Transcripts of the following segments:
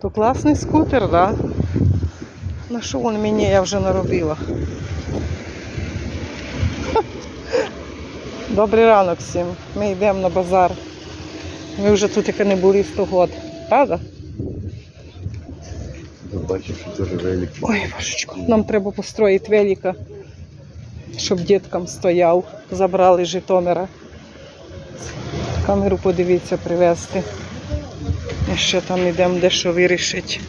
То класний скутер, да? На що він мені я вже наробила? Добрий ранок всім. Ми йдемо на базар. Ми вже тут яка не були 100 год. Правда? Бачиш, що теж велик. Ой, божечко. Нам треба построїти велика, щоб діткам стояв. Забрали Житомира. Камеру подивіться, привезти І ще там йдемо дещо вирішити.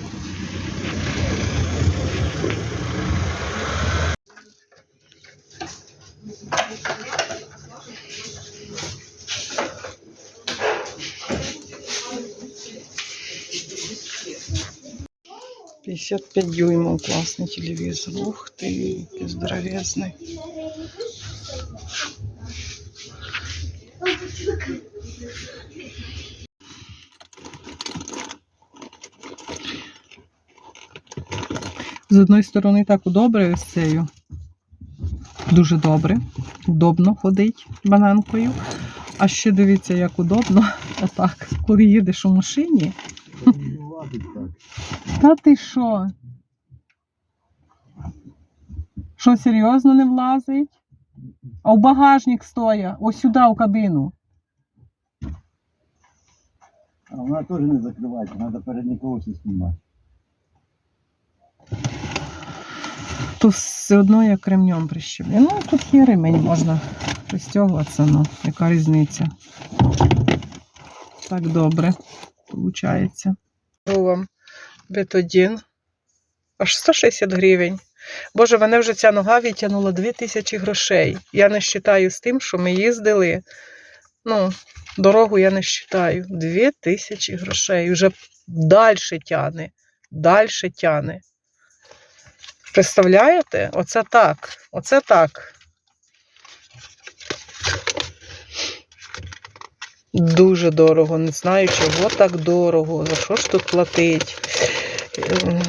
Пятьдесят пять дюймов, классный телевизор. Ух ты, какой здоровезный. З одної сторони так добре ось цею. Дуже добре. Удобно ходить бананкою. А ще дивіться, як удобно. Отак, коли їдеш у машині. Та ти що? Що серйозно не влазить? А в багажник стоя, ось сюди в кабіну. А вона теж не закривається, треба передні колеса знімати. То все одно як ремнем прищеплю. Ну, тут є ремень, можна пристягуватися, ну, яка різниця. Так добре, виходить. вам бетодін. Аж 160 гривень. Боже, мене вже ця нога відтягнула 2000 грошей. Я не вважаю з тим, що ми їздили. Ну, дорогу я не вважаю. 2000 грошей. Вже далі тяне. Далі тяне. Представляєте? Оце так. Оце так. Дуже дорого. Не знаю, чого так дорого. За що ж тут платить? Ем.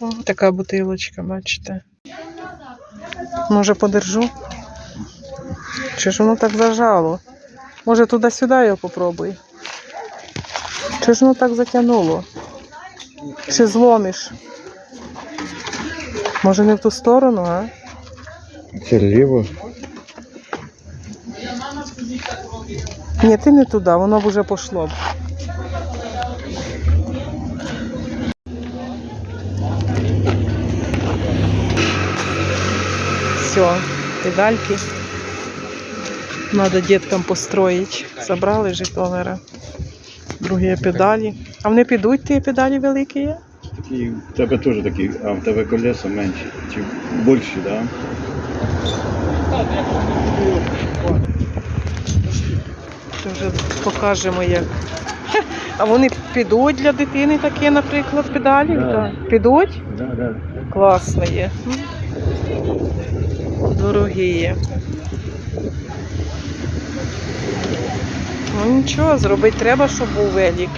О, така бутилочка, бачите. Може, подержу? Чи ж воно так зажало? Може, туди-сюди його попробуй. Чи ж воно так затягнуло? Чи зломиш? Може, не в ту сторону, а? Це ліво. Ні, ти не туди, воно б уже пошло б. Все, педальки. Надо деткам построить. Забрали Житомира. Другі педалі. А вони підуть, ті педалі великі є? Такі, в тебе теж такі, а в тебе колеса менші. Чи більші, так? То вже покажемо як. А вони підуть для дитини такі, наприклад, педалі? Да. Так. Підуть? Да, да. Класно є. Дорогі є. Ну нічого, зробити треба, щоб був велик.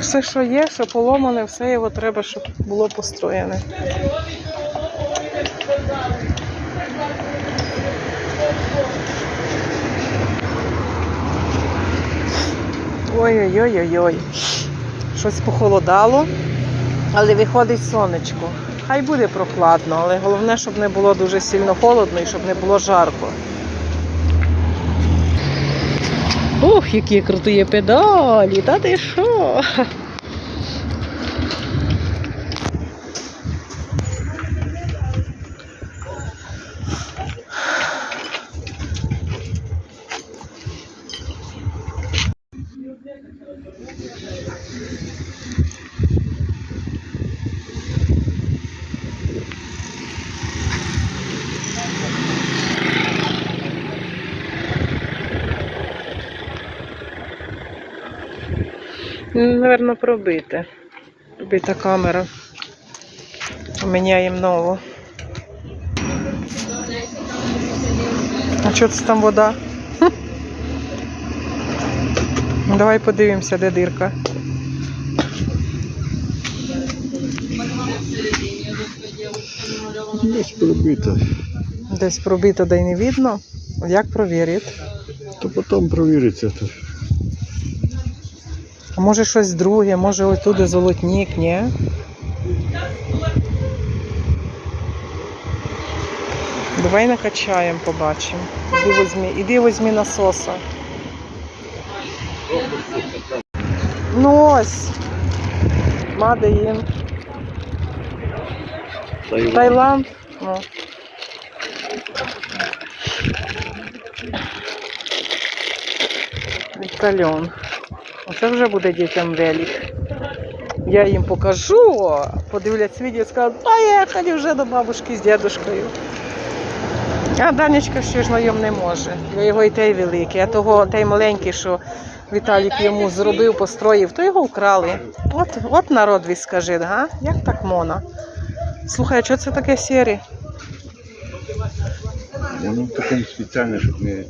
Все, що є, що поломане, все його треба, щоб було построєне. Ой-ой-ой-ой-ой. Щось похолодало, але виходить сонечко. Хай буде прохладно, але головне, щоб не було дуже сильно холодно і щоб не було жарко. Ух, які круті педалі, та ти що? Наверно, пробите. Пробита камера. Міняємо нову. А що це там вода? Давай подивимося, де дирка. Десь пробито. Десь пробито, де й не видно. Як провірити? То потім провіриться. А може щось друге, може ось туди золотник, ні? Давай накачаємо, побачимо. Іди візьми, іди візьми насоса. Ну ось. Мадеїн. Таїланд. Таїланд. Ну. Вітальон. Оце вже буде дітям велик. Я їм покажу, подивляться відео і скажуть, поїхали вже до бабушки з дідушкою. А Данечка ще ж найом не може. Я його і той великий, а того той маленький, що Віталік йому зробив, построїв, то його вкрали. От, от народ ви скажи, га? Як так мона? Слухай, а що це таке сірі? Воно таке спеціальне, щоб не.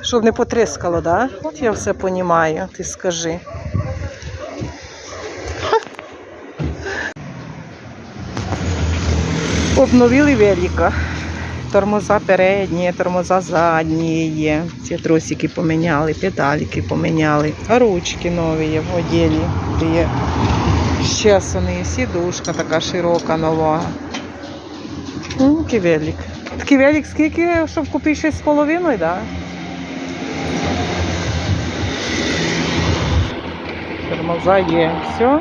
Щоб не потріскало, да? От я все понімаю, ти скажи. Обновили велика. Тормоза передні, тормоза задні є. Ці тросики поміняли, педальки поміняли. Ручки нові є в оділі. Є щесані, сідушка така широка, нова. Ну, такий велик. Такий велик скільки, щоб купити 6,5, так? Да? Тормоза є. Все.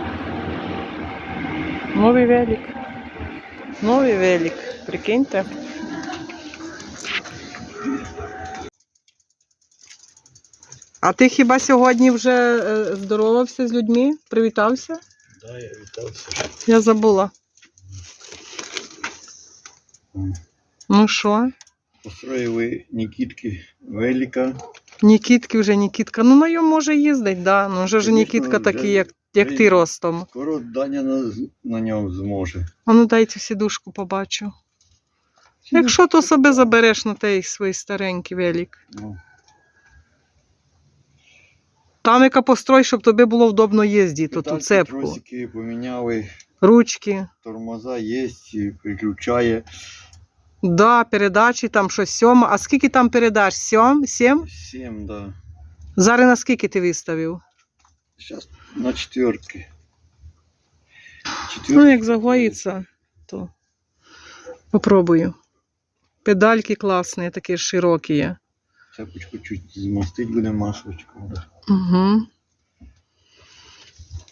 Новий велик. Новий велик. Прикиньте. А ти хіба сьогодні вже е, здоровався з людьми? Привітався? Да, я вітався. Я забула. М. Ну що? Построїли Нікітки Велика. Нікітки вже Нікітка. Ну на йому може їздить, да. Ну вже ж Звісно, Нікітка вже- такий, як, як ти ростом. Скоро Даня на, на ньому зможе. А ну дайте сідушку побачу. Якщо то себе забереш на той свій старенький велик. Ну, Там яка построй, щоб тобі було вдобно їздити, то ту педальки, цепку. Тросики поміняли, Ручки. тормоза є, і приключає. Да, передачі там щось сьома. А скільки там передач? Сьом? Сім? Сім, да. Зараз на скільки ти виставив? Зараз на четверки. Ну, як загоїться, то попробую. Педальки класні, такі широкі є. Цепочку чуть змастить буде масочку. Да. Угу.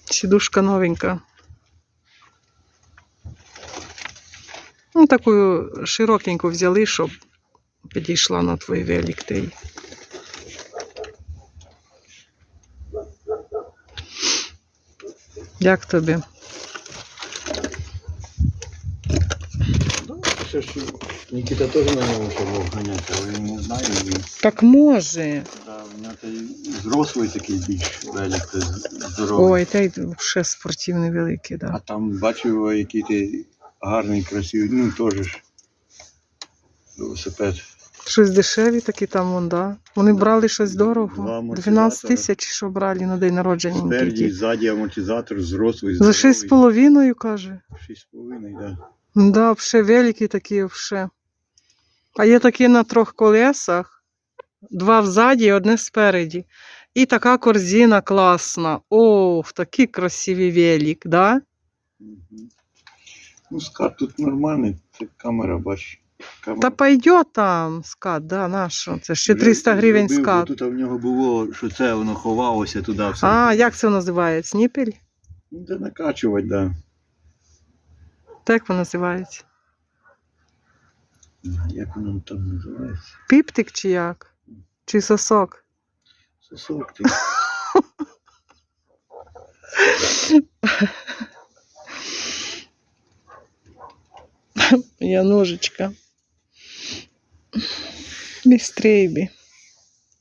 Сідушка новенька. Ну, таку широкеньку взяли, щоб підійшла на твій велик. Той. Як тобі? Ж Нікіта теж на ще був але він не знає. Він, Так може. да, у нього зрослий такий більш велик, здоровий. Ой, та й ще спортивний великий, А да. там бачив, який ти гарний, красивий, ну теж ж велосипед. Щось дешеві такі там, вон, да. Вони брали щось дорого. амортизатора. 12 тисяч, що брали на день народження. Спереді, ззаді амортизатор, зрослий, За 6,5, каже. Шість з половиною, да. Да, великі такі, вже. А є такі на трьох колесах, два взаді і одне спереді. І така корзина класна. Ох, такий красивий велик, да? Мгм. Ну, скат тут нормальний, це камера, бач. Камера. Та пойде там скат, да, нащо? Це ще 300 гривень зробив, бо скат. Тут в нього було, що це воно ховалося туди все. А, як це називається? Сніпель? Ну, де накачувати, да. Так воно називається? Як воно там називається? Піптик чи як? Чи сосок? Сосок ти. Я ножичка. Бістрейбі.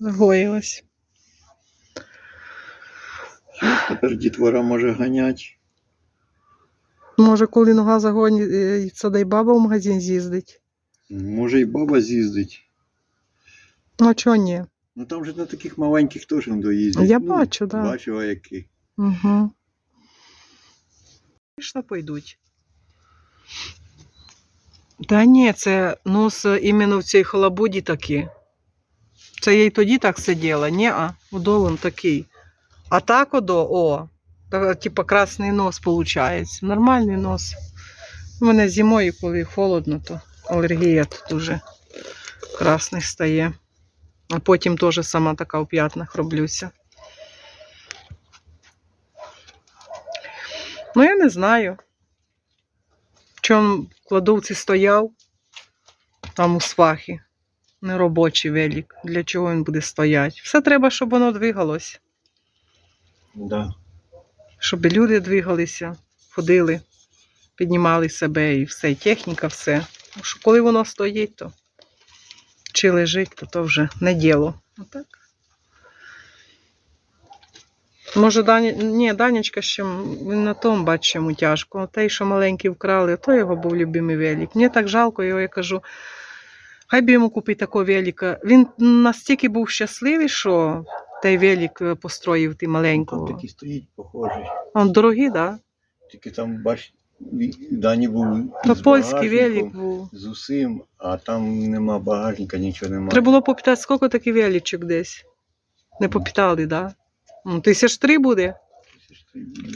Загоїлась. Тепер дітвора може ганяти. Може, коли нога загоїться, дай баба в магазин з'їздить. Може і баба з'їздить. Ну, а чого ні? Ну там же на таких маленьких теж не доїздять. Я ну, бачу, да. Бачу, а які. Угу. Звісно, пойдуть. Та ні, це нос іменно в цій халабуді такі. Це я й тоді так сиділа. Ні, а удовон такий. А так одо, о, та, типа красний нос виходить. Нормальний нос. У мене зимою, коли холодно, то алергія тут уже красний стає. А потім теж сама така у п'ятнах роблюся. Ну, я не знаю. Чому в кладовці стояв, там у свахі, неробочий велик. Для чого він буде стояти? Все треба, щоб воно двигалось, Да. щоб і люди двигалися, ходили, піднімали себе і все, і техніка, все. Тому що коли воно стоїть, то чи лежить, то то вже не діло. Отак. Може, Дані... Ні, Данечка ще він на тому бачимо тяжко. Той, що маленький вкрали, то його був любимий велик. Мені так жалко його, я кажу. Хай би йому купити такого велика. Він настільки був щасливий, що той велик е, построїв ти Там маленького. такий стоїть, похожий. Он дорогий, так? Да? Тільки там, бач, Дані був То з польський велик був. з усім, а там нема багажника, нічого нема. Треба було попитати, скільки такий величок десь. Не попитали, так? Да? Ну, тисяч три буде.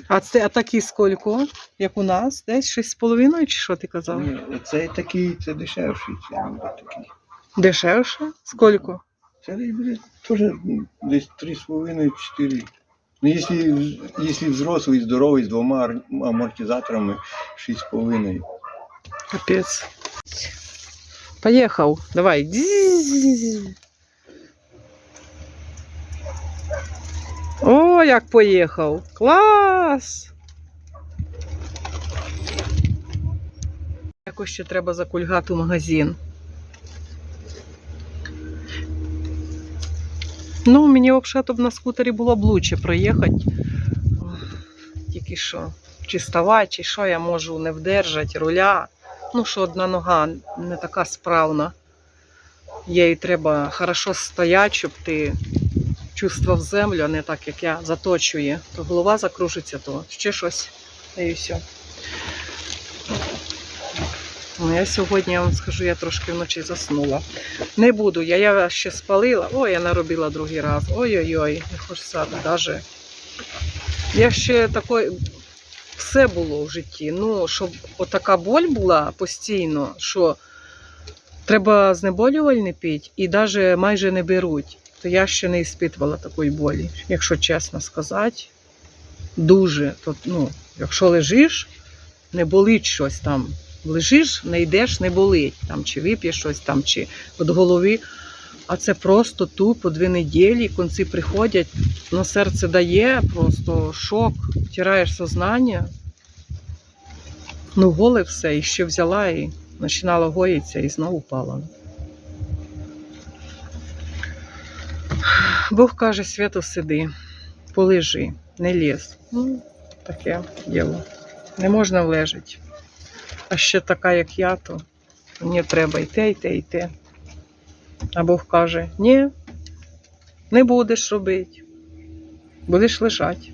А, це, а такі скільки? Як у нас? Десь шість з половиною, чи що ти казав? Ні, Цей такий, це дешевший, це такий. Дешевше? Скільки? Це буде теж ну, десь 3,5-4. Ну, якщо, якщо взрослий, здоровий, з двома амортизаторами, 6,5. Капець. Поїхав. Давай. Як поїхав. Клас. Якось ще треба закульгати в магазин. Ну, мені взагалі на скутері було б лучше проїхати. Тільки що, чи ставати, чи що я можу не вдержати руля. Ну, що одна нога не така справна. Їй треба хорошо стояти, щоб ти чувствував землю, а не так, як я заточує. То голова закружиться, то ще щось. І все. Ну, я сьогодні, я вам скажу, я трошки вночі заснула. Не буду, я, я ще спалила. Ой, я наробила другий раз. Ой-ой-ой, не хочеться даже. Я ще такої. Все було в житті. Ну, щоб отака боль була постійно, що треба знеболювальний пити і навіть майже не беруть. То я ще не іспитувала такої болі, якщо чесно сказати. Дуже. То, ну, якщо лежиш, не болить щось там. Лежиш, не йдеш, не болить. Там, чи вип'єш щось там, чи від голови. А це просто тупо дві неділі, конці приходять, на серце дає, просто шок, втираєш сознання. Ну, голе все, і ще взяла і починала гоїтися і знову впала. Бог каже, свято сиди, полежи, не ліз. Ну, таке діло. Не можна влежати. А ще така, як я, то мені треба йти, йти, йти. А Бог каже: ні, не будеш робити, будеш лежати.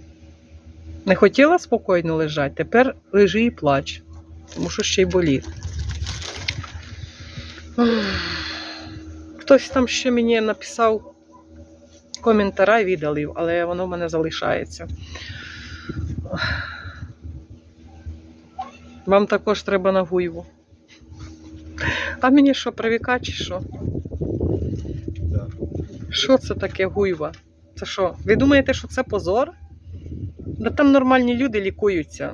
Не хотіла спокійно лежати, тепер лежи і плач, тому що ще й болить. Хтось там ще мені написав коментаря віддалив, але воно в мене залишається. Вам також треба на гуйву. А мені що, привікати чи що? Що це таке гуйва? Це що? Ви думаєте, що це позор? Да там нормальні люди лікуються.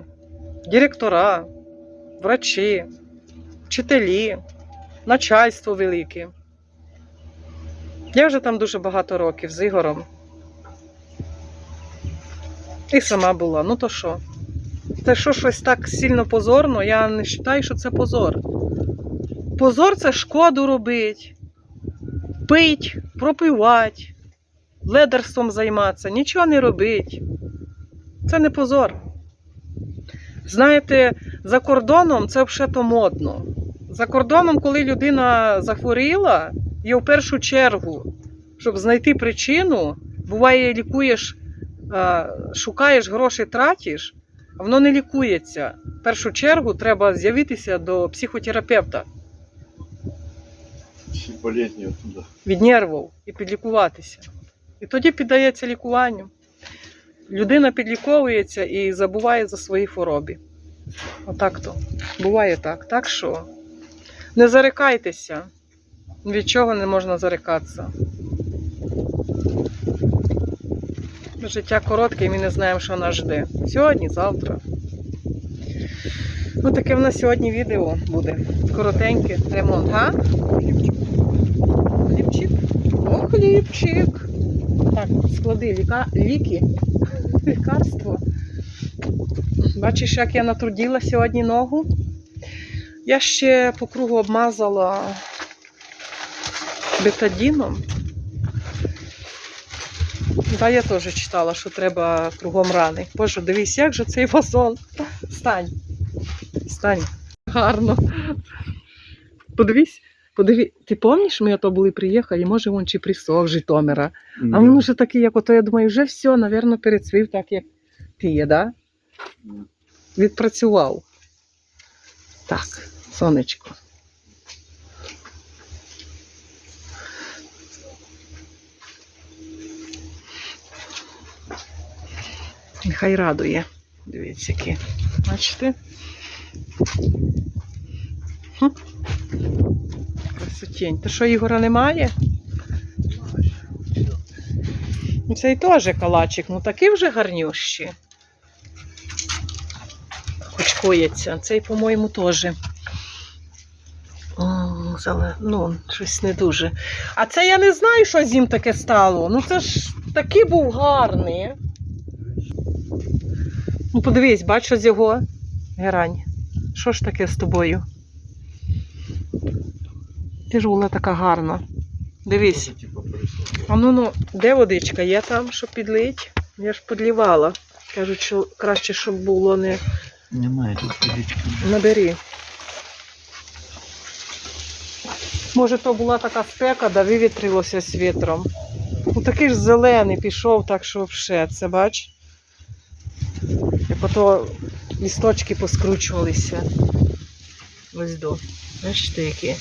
Директора, врачі, вчителі, начальство велике. Я вже там дуже багато років з Ігорем. І сама була. Ну то що? Це що щось так сильно позорно, я не вважаю, що це позор. Позор це шкоду робить, пить, пропивати, ледерством займатися, нічого не робить. Це не позор. Знаєте, за кордоном це взагалі модно. За кордоном, коли людина захворіла, є в першу чергу, щоб знайти причину, буває, лікуєш, шукаєш гроші, тратиш, а воно не лікується. В першу чергу треба з'явитися до психотерапевта. Всі болезні оттуда. від нервів і підлікуватися. І тоді піддається лікуванню. Людина підліковується і забуває за свої хвороби. Отак то. Буває так. Так що не зарикайтеся. Від чого не можна зарикатися. Життя коротке, і ми не знаємо, що нас жде. Сьогодні, завтра. Ну, таке в нас сьогодні відео буде. Коротеньке. Ремонт, га? Хлібчик. О, хлібчик. Так, склади ліка... ліки, лікарство. Бачиш, як я натрудила сьогодні ногу. Я ще по кругу обмазала бетадіном. Да, я теж читала, що треба кругом рани. Боже, дивись, як же цей фасон. Стань. Стань. Гарно. Подивись. Подиві, ти пам'ятаєш, ми ото були приїхали, може він чи присох Житомира. А він уже такий, як ото, я думаю, вже все, напевно, перецвів так, як ти є, да? Відпрацював. Так, сонечко. Нехай радує. Дивіться, які. Бачите? Хм. То що, Ігора немає? Ну, Цей теж калачик, ну такий вже гарнющий. Кучкується. Цей, по-моєму, теж. Ну, щось не дуже. А це я не знаю, що з ним таке стало. Ну це ж такий був гарний. Подивись, бач, що з його герань. Що ж таке з тобою? Ти ж була така гарна. Дивись. А ну ну, де водичка? Є там, щоб підлить? Я ж підлівала. Кажуть, що краще, щоб було не Немає тут водички. набері. Може, то була така спека, да вивітрилося з вітром. Ну такий ж зелений пішов, так що все, це бач. Ото лісточки поскручувалися. Ось до. Бачите, які.